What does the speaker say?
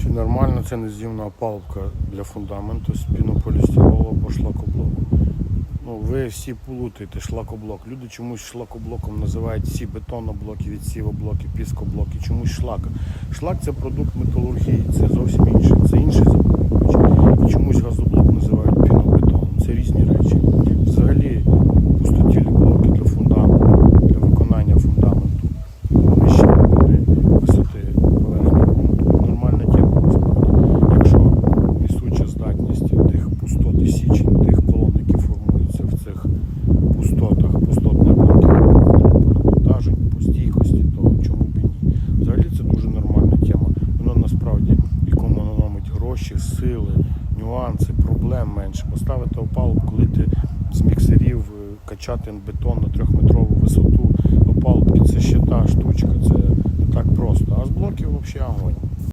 Чи нормально це нез'їмна опалубка для фундаменту з пінополістиролу або шлакоблоку? Ну, ви всі плутаєте шлакоблок. Люди чомусь шлакоблоком називають всі бетоноблоки, відсівоблоки, піскоблоки, чомусь шлак. Шлак це продукт металургії, це зовсім інше, це інший. І чомусь газоблок називають пінобетоном. Це різні речі. Гроші, сили, нюанси, проблем менше. Поставити опалубку, коли ти з міксерів е, качати бетон на трьохметрову висоту опалубки, це ще та штучка, це не так просто. А з блоків взагалі огонь.